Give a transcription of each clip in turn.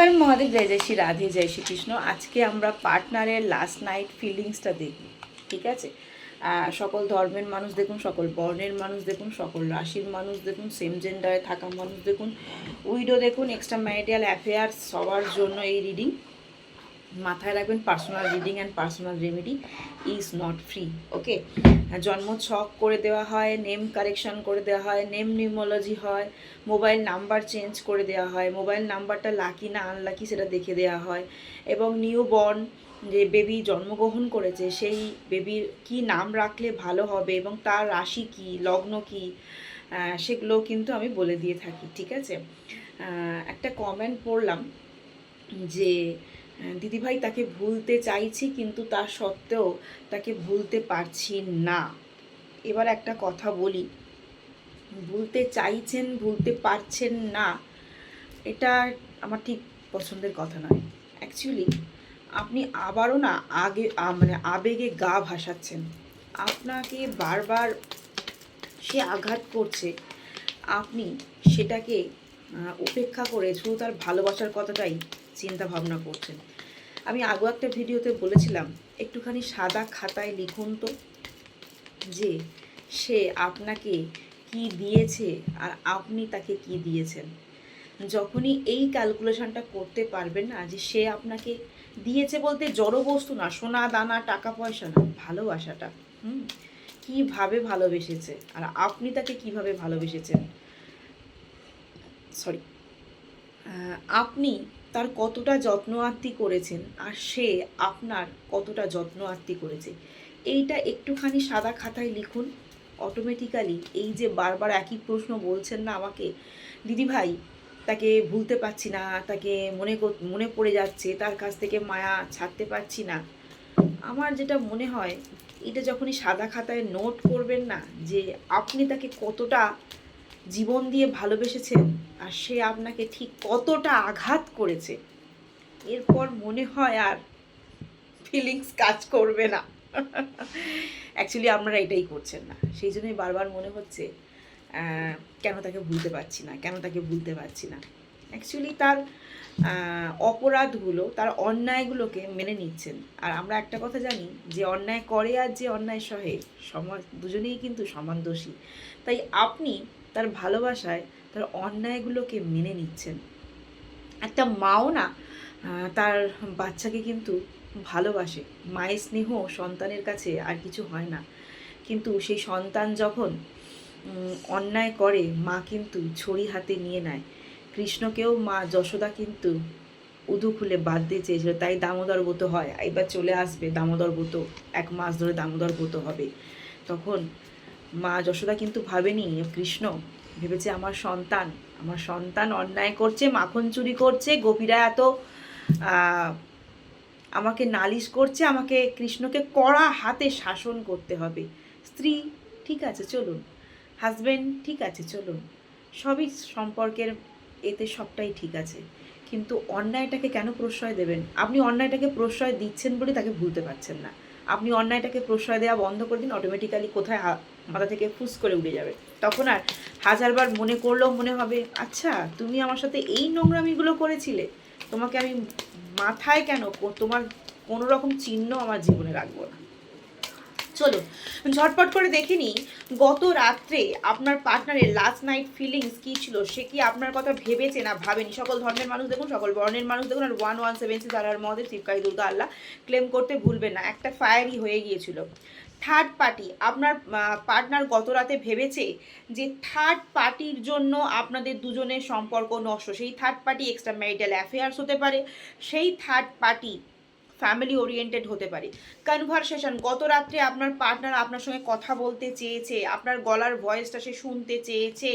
হর মহাদেব, জয় জয় শ্রী রাধে, জয় শ্রীকৃষ্ণ আজকে আমরা পার্টনারের লাস্ট নাইট ফিলিংসটা দেখি ঠিক আছে? সকল ধর্মের মানুষ দেখুন, সকল বর্ণের মানুষ দেখুন, সকল রাশির মানুষ দেখুন সেম জেন্ডারে থাকা মানুষ দেখুন। উইডো দেখুন এক্সট্রা ম্যারিটাল অ্যাফেয়ার্স সবার জন্য এই রিডিং মাথায় রাখবেন personal reading and personal remedy is not free okay জন্ম ছক করে দেওয়া হয় নেম কারেকশন করে দেওয়া হয় নেম নিউমোলজি হয় মোবাইল নাম্বার চেঞ্জ করে দেওয়া হয় মোবাইল নাম্বারটা লাকি না আনলাকি সেটা দেখে দেওয়া হয়, এবং নিউ বর্ন যে বেবি জন্মগ্রহণ করেছে, সেই বেবির কি নাম রাখলে ভালো হবে এবং তার রাশি কি, লগ্ন কি সেগুলো কিন্তু আমি বলে দিয়ে থাকি, ঠিক আছে? একটা কমেন্ট পড়লাম যে দিদিভাই তাকে ভুলতে চাইছি, কিন্তু তা সত্ত্বেও তাকে ভুলতে পারছি না। এবার একটা কথা বলি। ভুলতে চাইছেন, ভুলতে পারছেন না, এটা আমার ঠিক পছন্দের কথা নয়। অ্যাকচুয়ালি আপনি আবারও না আগে মানে আবেগে গা ভাসাচ্ছেন। আপনাকে বারবার সে আঘাত করছে। আপনি সেটাকে উপেক্ষা করে শুধু তার ভালোবাসার কথাটাই চিন্তা ভাবনা করছেন। আমি আগেও একটা ভিডিওতে বলেছিলাম, একটুখানি সাদা খাতায় লিখুন তো, যে সে আপনাকে কি দিয়েছে আর আপনি তাকে কি দিয়েছেন। যখনই এই ক্যালকুলেশনটা করতে পারবেন না, যে সে আপনাকে দিয়েছে বলতে জড় বস্তু না, সোনা, দানা, টাকা, পয়সা না, ভালোবাসাটা, হুম, কীভাবে ভালোবেসেছে আর আপনি তাকে কীভাবে ভালোবেসেছেন। সরি আপনি তার কতটা যত্ন আত্মি করেছেন আর সে আপনার কতটা যত্ন আত্মি করেছে। এইটা একটুখানি সাদা খাতায় লিখুন। অটোমেটিক্যালি এই যে বারবার একই প্রশ্ন বলছেন না আমাকে দিদিভাই তাকে ভুলতে পারছি না, তাকে মনে মনে পড়ে যাচ্ছে, তার কাছ থেকে মায়া ছাড়তে পারছি না। আমার যেটা মনে হয়, এটা যখনই সাদা খাতায় নোট করবেন না যে আপনি তাকে কতটা জীবন দিয়ে ভালোবেসেছেন আর সে আপনাকে ঠিক কতটা আঘাত করেছে। এরপর মনে হয় আর ফিলিংস কাজ করবে না। অ্যাকচুয়ালি আপনারা এটাই করছেন না। সেই জন্যই বারবার মনে হচ্ছে কেন তাকে ভুলতে পারছি না, কেন তাকে ভুলতে পারছি না। অ্যাকচুয়ালি তার অপরাধগুলো, তার অন্যায়গুলোকে মেনে নিচ্ছেন। আর আমরা একটা কথা জানি, যে অন্যায় করে আর যে অন্যায় সহে সমাজ দুজনেই কিন্তু সমান দোষী। তাই আপনি তার ভালোবাসায়, তার অন্যায়গুলোকে মেনে নিচ্ছেন। একটা মাও না তার বাচ্চাকে কিন্তু ভালোবাসে। মায়ের স্নেহ সন্তানের কাছে আর কিছু হয় না। কিন্তু সেই সন্তান যখন অন্যায় করে, মা কিন্তু ছড়ি হাতে নিয়ে নেয়। কৃষ্ণকেও মা যশোদা কিন্তু উদু খুলে বাদ দিয়ে চেয়েছিল, তাই দামোদর ব্রত হয় এবার চলে আসবে, দামোদর ব্রত, এক মাস ধরে দামোদর ব্রত হবে। তখন মা যশোদা কিন্তু ভাবেনি, কৃষ্ণ ভেবেছে আমার সন্তান আমার সন্তান অন্যায় করছে, মাখন চুরি করছে, গোপীরা এত আমাকে নালিশ করছে, আমাকে কৃষ্ণকে কড়া হাতে শাসন করতে হবে। স্ত্রী, ঠিক আছে, চলুন। হাজবেন্ড, ঠিক আছে, চলুন। সবই সম্পর্কের এতে সবটাই ঠিক আছে। কিন্তু অন্যায়টাকে কেন প্রশ্রয় দেবেন? আপনি অন্যায়টাকে প্রশ্রয় দিচ্ছেন বলে তাকে ভুলতে পারছেন না। আপনি অন্যায়টাকে প্রশ্রয় দেওয়া বন্ধ করে দিন অটোমেটিক্যালি কোথায় মাথা থেকে ফুস করে উড়ে যাবে। তখন আর হাজারবার মনে করলেও মনে হবে আচ্ছা তুমি আমার সাথে এই নোংরামিগুলো করেছিলে। তোমাকে আমি মাথায় কেন তোমার কোনো রকম চিহ্ন আমার জীবনে রাখব না। চলো ঝটপট করে দেখে নিই, গত রাত্রে আপনার পার্টনারের লাস্ট নাইট ফিলিংস কী ছিল? সে কি আপনার কথা ভেবেছে না ভাবেনি? সকল ধর্মের মানুষ দেখুন, সকল বর্ণের মানুষ দেখুন, আর ওয়ান ওয়ান সেভেন সিক্স আর মহাদেব শিবকারী দুর্গা, আল্লাহ ক্লেম করতে ভুলবেন না। একটা ফায়ারই হয়ে গিয়েছিল। থার্ড পার্টি আপনার পার্টনার গত রাতে ভেবেছে যে থার্ড পার্টির জন্য আপনাদের দুজনের সম্পর্ক নষ্ট। সেই third party extra marital affairs হতে পারে। সেই থার্ড পার্টি ফ্যামিলি ওরিয়েন্টেড হতে পারে। কনভারসেশন গত রাত্রে আপনার পার্টনার আপনার সঙ্গে কথা বলতে চেয়েছে, আপনার গলার ভয়েসটা সে শুনতে চেয়েছে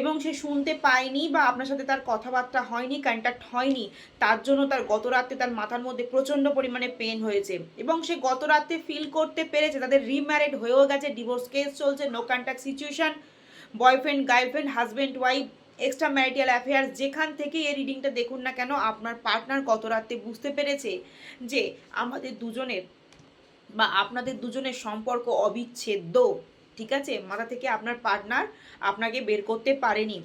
এবং সে শুনতে পায়নি বা আপনার সাথে তার কথাবার্তা হয়নি কন্ট্যাক্ট হয়নি, তার জন্য তার গত রাত্রে তার মাথার মধ্যে প্রচণ্ড পরিমাণে পেন হয়েছে এবং সে গত রাত্রে ফিল করতে পেরেছে, তাদের রিম্যারিড হয়েও গেছে ডিভোর্স কেস চলছে no contact situation boyfriend girlfriend husband wife extra marital affairs যেখান থেকে এই রিডিংটা দেখুন না কেন, আপনার পার্টনার কত রাত্রে বুঝতে পেরেছে যে আমাদের দুজনের বা আপনাদের দুজনের সম্পর্ক অবিচ্ছেদ্য, ঠিক আছে? মাথা থেকে আপনার পার্টনার আপনাকে বের করতে পারেনি।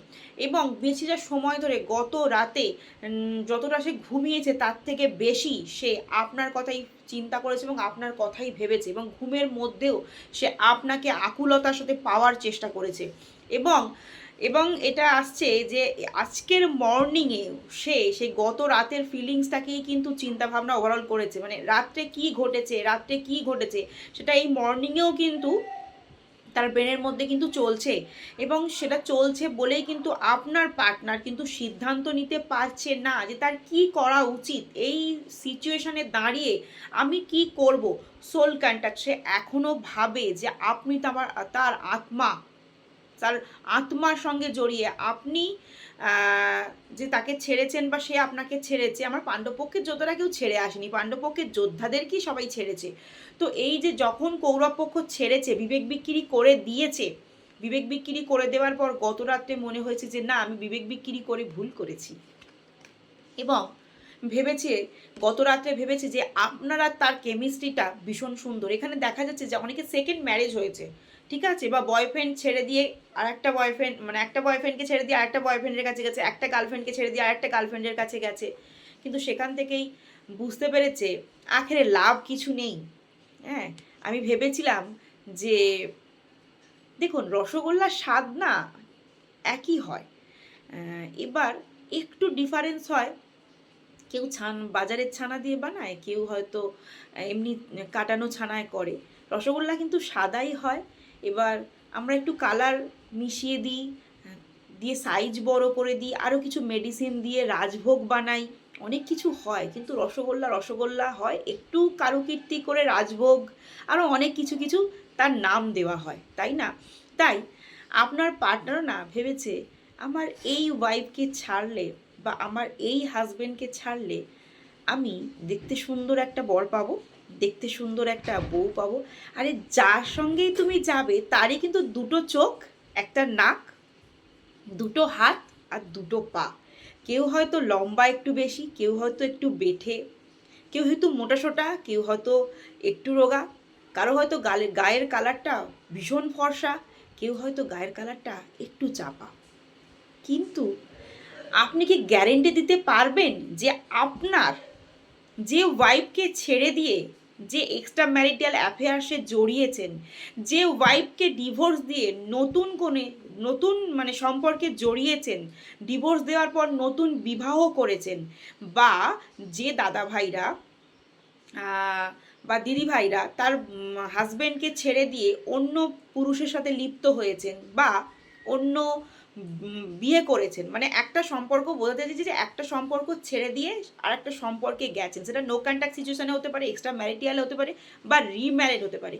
এবং বেশি যা সময় ধরে গত রাতে যতটা সে ঘুমিয়েছে তার থেকে বেশি সে আপনার কথাই চিন্তা করেছে এবং আপনার কথাই ভেবেছে এবং ঘুমের মধ্যেও সে আপনাকে আকুলতার সাথে পাওয়ার চেষ্টা করেছে। এবং এবং এটা আসছে যে আজকের মর্নিংয়ে সে সেই গত রাতের ফিলিংসটাকেই কিন্তু চিন্তা ভাবনা ওভারঅল করেছে। মানে রাত্রে কি ঘটেছে, রাত্রে কি ঘটেছে, সেটা এই মর্নিংয়েও কিন্তু তার ব্রেনের মধ্যে কিন্তু চলছে এবং সেটা চলছে বলেই কিন্তু আপনার পার্টনার কিন্তু সিদ্ধান্ত নিতে পারছে না যে তার কি করা উচিত। এই সিচুয়েশনে দাঁড়িয়ে আমি কি করব? সোল কন্ট্যাক্ট সে এখনও ভাবে যে আপনি তো আমার, তার আত্মা। তার আত্মার সঙ্গে জড়িয়ে আপনি যে তাকে ছেড়েছেন বা সে আপনাকে ছেড়েছে, আমার পাণ্ডবপক্ষের যোদ্ধারা কেউ ছেড়ে আসেনি। পাণ্ডবপক্ষের যোদ্ধাদেরকেই সবাই ছেড়েছে। তো এই যে যখন কৌরব পক্ষ ছেড়েছে, বিবেক বিক্রি করে দিয়েছে, বিবেক বিক্রি করে দেওয়ার পর গত রাত্রে মনে হয়েছে যে, না, আমি বিবেক বিক্রি করে ভুল করেছি। এবং ভেবেছে গত রাত্রে ভেবেছে যে, আপনারা তার কেমিস্ট্রিটা ভীষণ সুন্দর। এখানে দেখা যাচ্ছে যে অনেকে সেকেন্ড ম্যারেজ হয়েছে। ঠিক আছে? বা বয়ফ্রেন্ড ছেড়ে দিয়ে আর একটা বয়ফ্রেন্ড মানে একটা বয়ফ্রেন্ডকে ছেড়ে দিয়ে আরেকটা বয়ফ্রেন্ডের কাছে গেছে, একটা গার্লফ্রেন্ডকে ছেড়ে দিয়ে আরেকটা গার্লফ্রেন্ডের কাছে গেছে। কিন্তু সেখান থেকেই বুঝতে পেরেছে, আখেরে লাভ কিছু নেই। হ্যাঁ? আমি ভেবেছিলাম যে, দেখুন, রসগোল্লার স্বাদ না একই হয়। এবার একটু ডিফারেন্স হয়। কেউ ছান, বাজারের ছানা দিয়ে বানায়, কেউ হয়তো এমনি কাটানো ছানায় করে। রসগোল্লা কিন্তু সাদাই হয়। এবার আমরা একটু কালার মিশিয়ে দিই, দিয়ে সাইজ বড় করে দিই আরও কিছু মেডিসিন দিয়ে রাজভোগ বানাই, অনেক কিছু হয়, কিন্তু রসগোল্লা রসগোল্লা হয়, একটু কারুকীর্তি করে রাজভোগ আরও অনেক কিছু কিছু তার নাম দেওয়া হয়, তাই না? তাই আপনার পার্টনারও না ভেবেছে, আমার এই ওয়াইফকে ছাড়লে বা আমার এই হাজবেন্ডকে ছাড়লে আমি দেখতে সুন্দর একটা বর পাবো? দেখতে সুন্দর একটা বউ পাবো। আরে যার সঙ্গেই তুমি যাবে, তারই কিন্তু দুটো চোখ, একটা নাক, দুটো হাত আর দুটো পা। কেউ হয়তো লম্বা একটু বেশি, কেউ হয়তো একটু বেঠে, কেউ হয়তো মোটাসোটা কেউ হয়তো একটু রোগা। কারও হয়তো গালের গায়ের কালারটা ভীষণ ফর্সা, কেউ হয়তো গায়ের কালারটা একটু চাপা। কিন্তু আপনি কি গ্যারেন্টি দিতে পারবেন যে আপনার যে ওয়াইফকে ছেড়ে দিয়ে যে এক্সট্রা ম্যারিটাল অ্যাফেয়ার্সে জড়িয়েছেন, যে ওয়াইফকে ডিভোর্স দিয়ে নতুন কোনে নতুন মানে সম্পর্কে জড়িয়েছেন ডিভোর্স দেওয়ার পর নতুন বিবাহ করেছেন, বা যে দাদা ভাইরা বা দিদি ভাইরা তার হাজব্যান্ডকে ছেড়ে দিয়ে অন্য পুরুষের সাথে লিপ্ত হয়েছেন, বা অন্য বিয়ে করেছেন। মানে একটা সম্পর্ক বোঝাতে চাইছে যে একটা সম্পর্ক ছেড়ে দিয়ে আর একটা সম্পর্কে গেছেন। সেটা নো কন্ট্যাক্ট সিচুয়েশনে হতে পারে এক্সট্রা ম্যারিটিয়াল হতে পারে বা রিম্যারেড হতে পারে।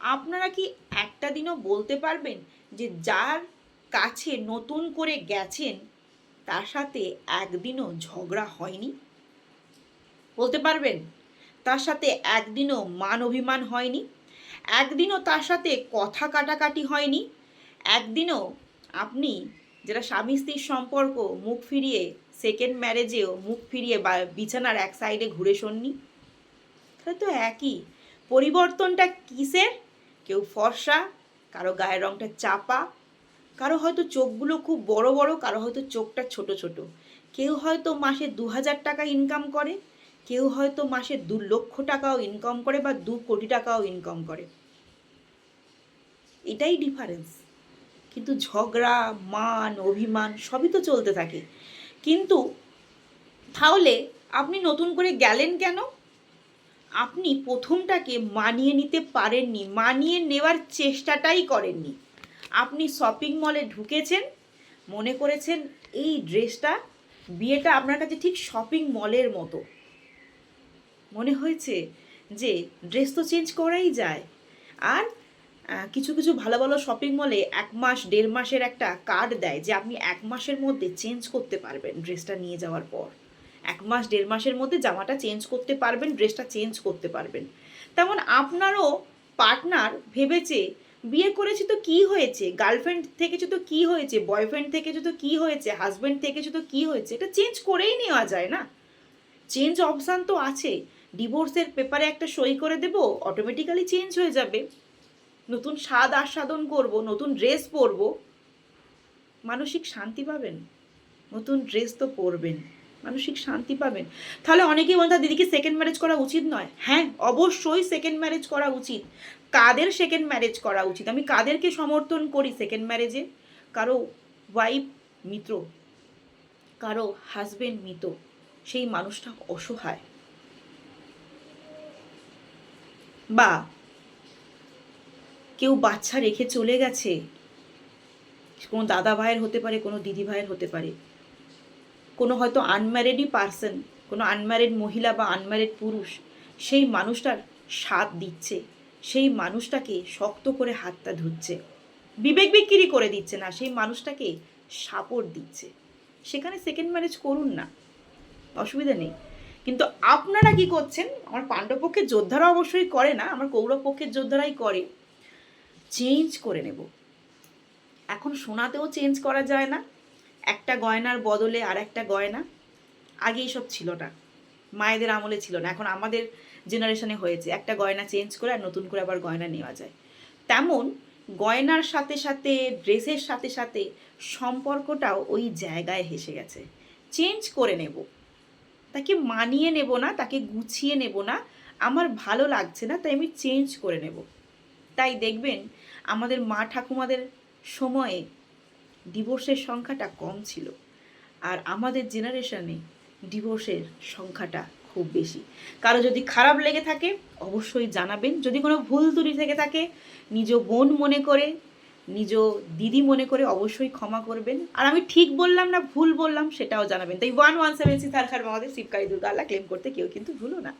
আপনারা কি একটা দিনও বলতে পারবেন যে যার কাছে নতুন করে গেছেন, তার সাথে একদিনও ঝগড়া হয়নি? বলতে পারবেন? তার সাথে একদিনও মান অভিমান হয়নি? একদিনও তার সাথে কথা কাটাকাটি হয়নি? একদিনও আপনি যেটা স্বামী স্ত্রীর সম্পর্ক, মুখ ফিরিয়ে সেকেন্ড ম্যারেজেও মুখ ফিরিয়ে বা বিছানার এক সাইডে ঘুরে শোননি তাহলে তো একই। পরিবর্তনটা কিসের? কেউ ফর্সা, কারও গায়ের রংটা চাপা, কারও হয়তো চোখগুলো খুব বড় বড়, কারও হয়তো চোখটা ছোট ছোট। কেউ হয়তো মাসে দু হাজার টাকা ইনকাম করে, কেউ হয়তো মাসে দু লক্ষ টাকাও ইনকাম করে বা দু কোটি টাকাও ইনকাম করে। এটাই ডিফারেন্স কিন্তু ঝগড়া, মান, অভিমান সবই তো চলতে থাকে। কিন্তু তাহলে আপনি নতুন করে গেলেন কেন? আপনি প্রথমটাকে মানিয়ে নিতে পারেননি, মানিয়ে নেওয়ার চেষ্টাটাই করেননি। আপনি শপিং মলে ঢুকেছেন, মনে করেছেন এই ড্রেসটা বিয়েটা আপনার কাছে ঠিক শপিং মলের মতো। মনে হয়েছে যে ড্রেস তো চেঞ্জ করাই যায়। আর কিছু কিছু ভালো ভালো শপিং মলে এক মাস, দেড় মাসের একটা কার্ড দেয় যে আপনি এক মাসের মধ্যে চেঞ্জ করতে পারবেন ড্রেসটা নিয়ে যাওয়ার পর। এক মাস, দেড় মাসের মধ্যে জামাটা চেঞ্জ করতে পারবেন ড্রেসটা চেঞ্জ করতে পারবেন। তেমন আপনারও পার্টনার ভেবেছে, বিয়ে করেছি তো কি হয়েছে? গার্লফ্রেন্ড থেকেছে তো কি হয়েছে? বয়ফ্রেন্ড থেকেছে তো কি হয়েছে? হাজব্যান্ড থেকেছে তো কি হয়েছে? এটা চেঞ্জ করেই নেওয়া যায় না। চেঞ্জ অপশান তো আছে। ডিভোর্সের পেপারে একটা সই করে দেবো অটোমেটিক্যালি চেঞ্জ হয়ে যাবে। নতুন স্বাদ আস্বাদন করব, নতুন ড্রেস পরব, মানসিক শান্তি পাবেন। নতুন ড্রেস তো পরবেন, মানসিক শান্তি পাবেন। তাহলে অনেকেই বলেন দিদিকে সেকেন্ড ম্যারেজ করা উচিত নয়? হ্যাঁ অবশ্যই সেকেন্ড ম্যারেজ করা উচিত। কাদের সেকেন্ড ম্যারেজ করা উচিত? আমি কাদেরকে সমর্থন করি সেকেন্ড ম্যারেজে কারও ওয়াইফ মিত্র, কারও হাজবেন্ড মৃত সেই মানুষটা অসহায়। বা কেউ বাচ্চা রেখে চলে গেছে। কোনো দাদা ভাইয়ের হতে পারে, কোনো দিদি ভাইয়ের হতে পারে। কোনো হয়তো আনম্যারিডই পার্সন কোনো আনম্যারিড মহিলা বা আনম্যারিড পুরুষ, সেই মানুষটার স্বাদ দিচ্ছে। সেই মানুষটাকে শক্ত করে হাতটা ধুচ্ছে। বিবেক বিক্রি করে দিচ্ছে না, সেই মানুষটাকে সাপোর্ট দিচ্ছে। সেখানে সেকেন্ড ম্যারেজ করুন না, অসুবিধা নেই। কিন্তু আপনারা কি করছেন? আমার পাণ্ডবপক্ষের যোদ্ধারা অবশ্যই করে না, আমার কৌরব পক্ষের যোদ্ধারাই করে। চেঞ্জ করে নেব। এখন সোনাতেও চেঞ্জ করা যায় না, একটা গয়নার বদলে আর একটা গয়না। আগে এইসব ছিল না, মায়েদের আমলে ছিল না, এখন আমাদের জেনারেশনে হয়েছে। একটা গয়না চেঞ্জ করে আর নতুন করে আবার গয়না নেওয়া যায়। তেমন গয়নার সাথে সাথে, ড্রেসের সাথে সাথে সম্পর্কটাও ওই জায়গায় হেসে গেছে। চেঞ্জ করে নেব। তাকে মানিয়ে নেব না, তাকে গুছিয়ে নেব না। আমার ভালো লাগছে না, তাই আমি চেঞ্জ করে নেব। তাই দেখবেন আমাদের মা ঠাকুমাদের সময়ে ডিভোর্সের সংখ্যাটা কম ছিল আর আমাদের জেনারেশনে ডিভোর্সের সংখ্যাটা খুব বেশি। কারও যদি খারাপ লেগে থাকে, অবশ্যই জানাবেন। যদি কোনো ভুল ত্রুটি থেকে থাকে, নিজ বোন মনে করে, নিজ দিদি মনে করে অবশ্যই ক্ষমা করবেন। আর আমি ঠিক বললাম না, ভুল বললাম, সেটাও জানাবেন। তাই ওয়ান ওয়ান সেভেন সিক্স হার খার মহাদেব শিবকারী দুর্গা, আল্লাহ ক্লেম করতে কেউ কিন্তু ভুলো না।